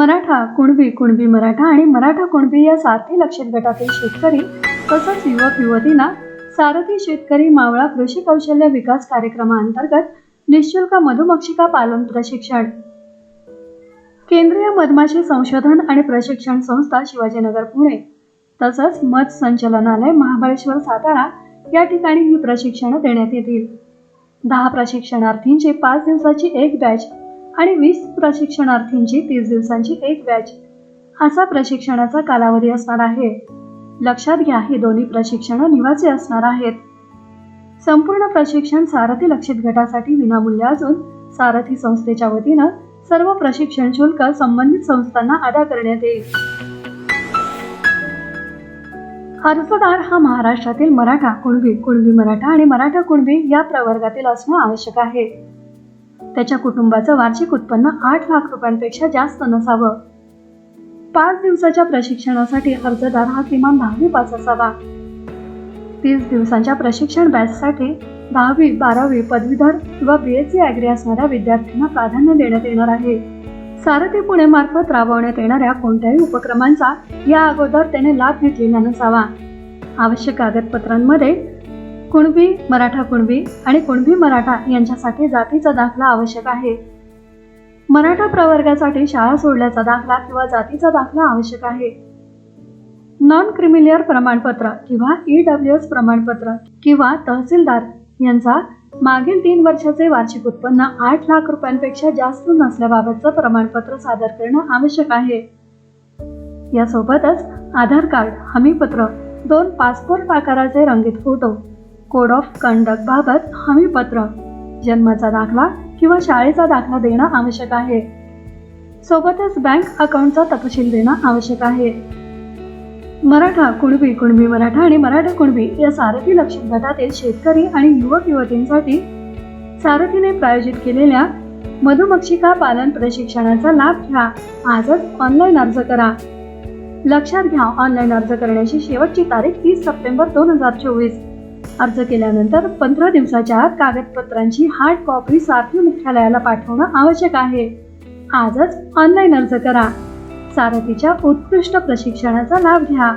मराठा कुणबी कुणबी मराठा आणि मराठा कुणबी या सारथी लक्षित गटातील शेतकरी तसंच युवक युवतींना सारथी शेतकरी मावळा कृषी कौशल्य विकास कार्यक्रमाअंतर्गत निशुल्क मधुमक्षिका पालन प्रशिक्षण. केंद्रीय मधमाशी संशोधन आणि प्रशिक्षण संस्था शिवाजीनगर पुणे तसंच मध संचलनालय महाबळेश्वर सातारा या ठिकाणी ही प्रशिक्षणं देण्यात येतील. दहा प्रशिक्षणार्थींची पाच दिवसाची एक बॅच आणि वीस प्रशिक्षणार्थींची तीस दिवसांची एक बॅच असा प्रशिक्षणाचा कालावधी असणार आहे. लक्षात घ्या ही दोन्ही प्रशिक्षणं निवासी असणार आहेत. संपूर्ण प्रशिक्षण सारथी लक्षित गटासाठी विनामूल्य असून सारथी संस्थेच्या वतीनं सर्व प्रशिक्षण शुल्क संबंधित संस्थांना अदा करण्यात येईल. अर्जदार हा महाराष्ट्रातील मराठा कुणबी कुणबी मराठा आणि मराठा कुणबी या प्रवर्गातील असणं आवश्यक आहे. त्याच्या कुटुंबाचं वार्षिक उत्पन्न आठ लाख रुपयांपेक्षा जास्त नसावं. पाच दिवसाच्या प्रशिक्षणासाठी अर्जदार हा किमान दहावी पास असावा. तीस दिवसांच्या प्रशिक्षण बॅचसाठी दहावी बारावी पदवीधर किंवा बी एस सी ॲग्री असणाऱ्या विद्यार्थ्यांना प्राधान्य देण्यात येणार आहे. सारथी पुणे मार्फत राबवण्यात येणाऱ्या कोणत्याही उपक्रमांचा या अगोदर त्याने लाभ घेतलेला नसावा. आवश्यक कागदपत्रांमध्ये कुणबी मराठा कुणबी आणि कुणबी मराठा यांच्यासाठी जातीचा दाखला आवश्यक आहे. मराठा प्रवर्गासाठी शाळा सोडल्याचा दाखला किंवा जातीचा दाखला आवश्यक आहे. नॉन क्रिमिलियर प्रमाणपत्र किंवा ई डब्ल्यू एस प्रमाणपत्र किंवा तहसीलदार यांचा मागील तीन वर्षाचे वार्षिक उत्पन्न आठ लाख रुपयांपेक्षा जास्त नसल्याबाबतचं प्रमाणपत्र सादर करणं आवश्यक आहे. यासोबतच आधार कार्ड हमीपत्र दोन पासपोर्ट आकाराचे रंगीत फोटो कोड ऑफ कंडक्ट बाबत हमीपत्र जन्माचा दाखला किंवा शाळेचा दाखला देणं आवश्यक आहे. सोबतच बँक अकाउंटचा तपशील देणं आवश्यक आहे. मराठा कुणबी कुणबी मराठा आणि मराठा कुणबी या सारथी लक्षण गटातील शेतकरी आणि युवक युवतींसाठी सारथीने प्रायोजित केलेल्या मधुमक्षिका पालन प्रशिक्षणाचा लाभ घ्या. आजच ऑनलाईन अर्ज करा. लक्षात घ्या ऑनलाईन अर्ज करण्याची शेवटची तारीख तीस सप्टेंबर दोन हजार चोवीस. अर्ज केल्यानंतर पंधरा दिवसाच्या आत कागदपत्रांची हार्ड कॉपी सारथी मुख्यालयाला पाठवणं आवश्यक आहे. आजच ऑनलाईन अर्ज करा. सारथीच्या उत्कृष्ट प्रशिक्षणाचा लाभ घ्या.